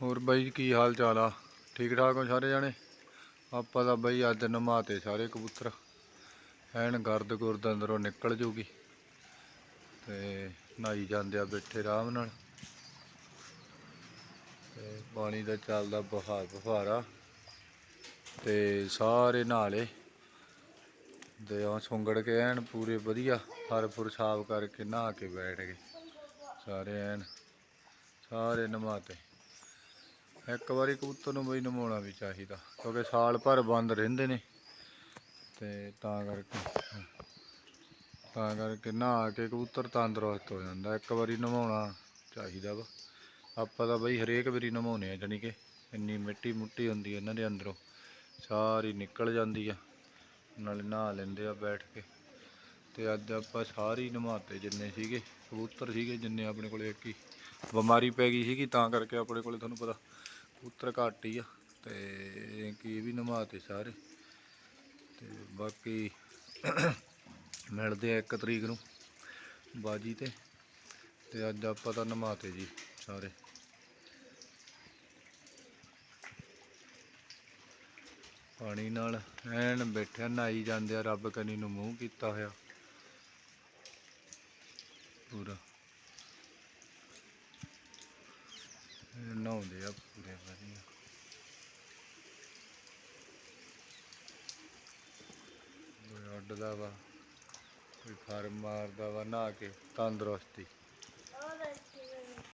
ਹੋਰ ਬਾਈ ਕੀ ਹਾਲ ਚਾਲ ਆ? ਠੀਕ ਠਾਕ ਹੋ ਸਾਰੇ ਜਾਣੇ? ਆਪਾਂ ਤਾਂ ਬਾਈ ਅੱਜ ਨਮਾਤੇ ਸਾਰੇ ਕਬੂਤਰ। ਐਨ ਗਰਦ ਗੁਰਦ ਅੰਦਰੋਂ ਨਿਕਲ ਜੂਗੀ। ਤੇ ਨਹਾਈ ਜਾਂਦੇ ਆ ਬੈਠੇ ਆਰਾਮ ਨਾਲ। ਤੇ ਪਾਣੀ ਦਾ ਚੱਲਦਾ ਬਹਾਰ ਬਹਾਰਾ ਤੇ ਸਾਰੇ ਨਾਲੇ। ਤੇ ਉਹ ਸੁੰਗੜ ਕੇ ਐਨ ਪੂਰੇ ਵਧੀਆ, ਹਰ ਫੁਰ ਸਾਫ਼ ਕਰਕੇ ਨਹਾ ਕੇ ਬੈਠ ਗਏ। ਸਾਰੇ ਐਨ, ਸਾਰੇ ਨਮਾਤੇ। ਇੱਕ ਵਾਰੀ ਕਬੂਤਰ ਨੂੰ ਬਈ ਨਮਾਉਣਾ ਵੀ ਚਾਹੀਦਾ, ਕਿਉਂਕਿ ਸਾਲ ਭਰ ਬੰਦ ਰਹਿੰਦੇ ਨੇ। ਤੇ ਤਾਂ ਕਰਕੇ ਤਾਂ ਕਰਕੇ ਨਹਾ ਕੇ ਕਬੂਤਰ ਤੰਦਰੁਸਤ ਹੋ ਜਾਂਦਾ, ਇੱਕ ਵਾਰੀ ਨਮਾਉਣਾ ਚਾਹੀਦਾ ਵਾ। ਆਪਾਂ ਤਾਂ ਬਈ ਹਰੇਕ ਵਾਰੀ ਨਮਾਉਨੇ ਆ, ਜਾਣੀ ਕਿ ਇੰਨੀ ਮਿੱਟੀ ਮੁੱਟੀ ਹੁੰਦੀ ਹੈ ਇਹਨਾਂ ਦੇ ਅੰਦਰੋਂ, ਸਾਰੀ ਨਿਕਲ ਜਾਂਦੀ ਆ, ਨਾਲੇ ਨਹਾ ਲੈਂਦੇ ਆ ਬੈਠ ਕੇ। ਤੇ ਅੱਜ ਆਪਾਂ ਸਾਰੀ ਨਮਾਤੇ ਜਿੰਨੇ ਸੀਗੇ, ਕਬੂਤਰ ਸੀਗੇ ਜਿੰਨੇ ਆਪਣੇ ਕੋਲੇ ਇੱਕ ਹੀ, ਬਿਮਾਰੀ ਪੈ ਗਈ ਸੀਗੀ, ਤਾਂ ਕਰਕੇ ਆਪਣੇ ਕੋਲੇ ਤੁਹਾਨੂੰ ਪਤਾ ਕਬੂਤਰ ਘੱਟ ਹੀ ਆ ਤੇ ਕੀ ਵੀ ਨਮਾਤੇ ਸਾਰੇ। ਤੇ ਬਾਕੀ ਮਿਲਦੇ ਆ ਇੱਕ ਤਰੀਕ ਨੂੰ ਬਾਜੀ ਤੇ। ਤੇ ਅੱਜ ਆਪਾਂ ਤਾਂ ਨਮਾਤੇ ਜੀ ਸਾਰੇ। ਪਾਣੀ ਨਾਲ ਐਨ ਬੈਠਿਆ ਨਹਾਈ ਜਾਂਦੇ ਆ, ਰੱਬ ਕਨੀ ਨੂੰ ਮੂੰਹ ਕੀਤਾ ਹੋਇਆ। ਪੂਰਾ। ਨਹਾਉਂਦੇ ਆ ਪੂਰੇ ਵਧੀਆ। ਕੋਈ ਉੱਡਦਾ ਵਾ ਕੋਈ ਫਾਰਮ ਮਾਰਦਾ ਵਾ ਨਹਾ ਕੇ ਤੰਦਰੁਸਤੀ।